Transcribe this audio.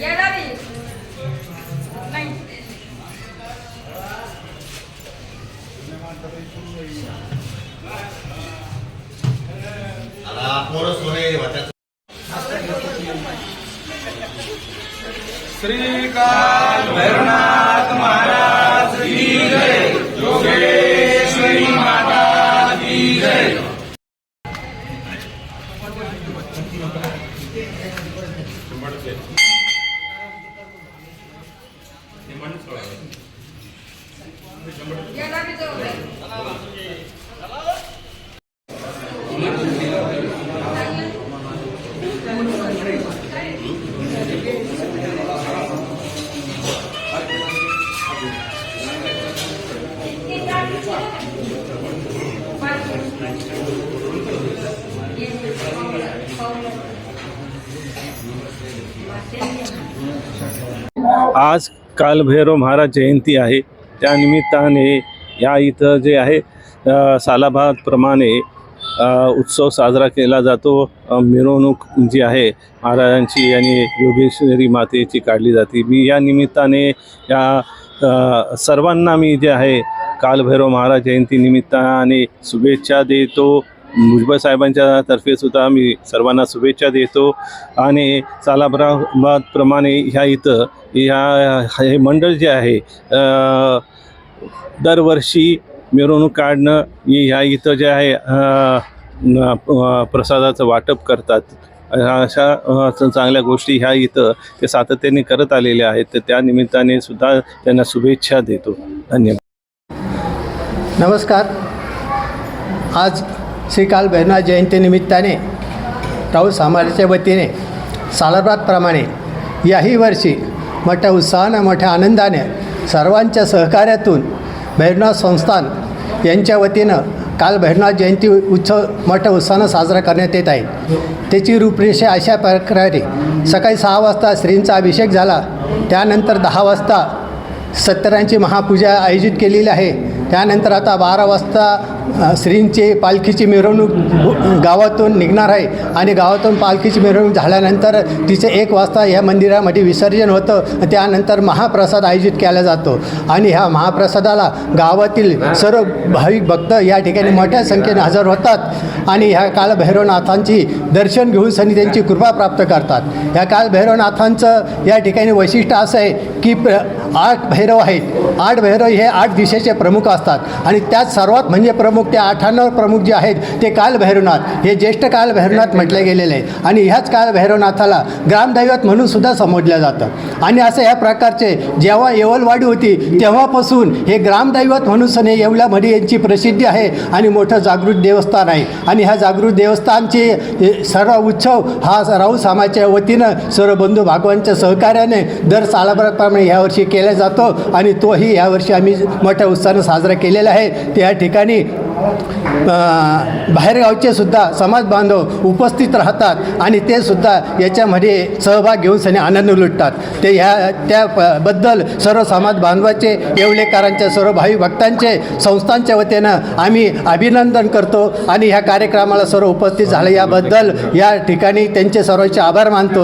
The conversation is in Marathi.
यायला बी. नाही आता पोरं सोने वाट्यात श्रीकाल भैरवनाथ महाराज की जय। योगेश्वरी माता की जय। यायला आज कालभैरव महाराज जयंती आहे. त्यानिमित्ताने या इथं जे आहे सालाभाप्रमाणे उत्सव साजरा केला जातो. मिरवणूक जी आहे महाराजांची आणि योगेश्वरी मातेची काढली जाते. मी या निमित्ताने या सर्वांना मी जे आहे कालभैरव महाराज जयंती निमित्ताने शुभेच्छा देतो. भुजबळ साहेबांच्या तर्फे सुद्धा मी सर्वांना शुभेच्छा देतो. आणि सालाबादप्रमाणे ह्या इथं ह्या हे मंडळ जे आहे दरवर्षी मिरवणूक काढणं ह्या इथं जे आहे प्रसादाचं वाटप करतात. अशा चांगल्या गोष्टी ह्या इथं ते सातत्याने करत आलेल्या आहेत. तर त्या निमित्ताने सुद्धा त्यांना शुभेच्छा देतो. धन्यवाद. नमस्कार. आज श्रीकाल भैरवनाथ जयंतीनिमित्ताने राहुल समाजाच्या वतीने सालाबादप्रमाणे याही वर्षी मोठ्या उत्साहानं मोठ्या आनंदाने सर्वांच्या सहकार्यातून भैरनाथ संस्थान यांच्या वतीनं काल भैरनाथ जयंती उत्सव मोठ्या उत्साहानं साजरा करण्यात येत आहे. त्याची रूपरेषा अशा प्रकारे सकाळी सहा वाजता श्रींचा अभिषेक झाला. त्यानंतर दहा वाजता सत्तरांची महापूजा आयोजित केलेली आहे. त्यानंतर आता बारा वाजता श्रींची पालखीची मिरवणूक गावातून निघणार आहे आणि गावातून पालखीची मिरवणूक झाल्यानंतर तिचे एक वाजता ह्या मंदिरामध्ये विसर्जन होतं. त्यानंतर महाप्रसाद आयोजित केला जातो आणि ह्या महाप्रसादाला गावातील सर्व भाविक भक्त या ठिकाणी मोठ्या संख्येने हजर होतात आणि ह्या कालभैरवनाथांची दर्शन घेऊन सनी त्यांची कृपा प्राप्त करतात. ह्या कालभैरवनाथांचं या ठिकाणी वैशिष्ट्य असं आहे की आठ भैरव आहेत. आठ भैरव हे आठ दिशेचे प्रमुख असतात. आणि त्यात सर्वात म्हणजे प्रमुख ते आठांवर प्रमुख जे आहेत ते काल भैरवनाथ. हे ज्येष्ठ काल भैरवनाथ म्हटले गेलेले आहे आणि ह्याच काल भैरवनाथाला ग्रामदैवत म्हणून सुद्धा संबोधलं जातं. आणि असं ह्या प्रकारचे जेव्हा येवलवाडी होती तेव्हापासून हे ग्रामदैवत म्हणून सने येवल्यामध्ये यांची प्रसिद्धी आहे आणि मोठं जागृत देवस्थान आहे. आणि ह्या जागृत देवस्थानचे सर्व उत्सव हा राऊ सामाच्या वतीनं सर्व बंधू भागवांच्या सहकार्याने दर सालाप्रमाणे यावर्षी केला जातो आणि तोही यावर्षी आम्ही मोठ्या उत्साहानं साजरा केलेला आहे. त्या ठिकाणी बाहेरगावचे सुद्धा समाज बांधव उपस्थित राहतात आणि ते सुद्धा याच्यामध्ये सहभाग घेऊन सने आनंद लुटतात. ते ह्या त्या बद्दल सर्व समाज बांधवाचे येवलेकरांच्या सर्व भावी भक्तांचे संस्थांच्या वतीनं आम्ही अभिनंदन करतो आणि ह्या कार्यक्रमाला सर्व उपस्थित झालं. याबद्दल या ठिकाणी त्यांचे सर्वांचे आभार मानतो.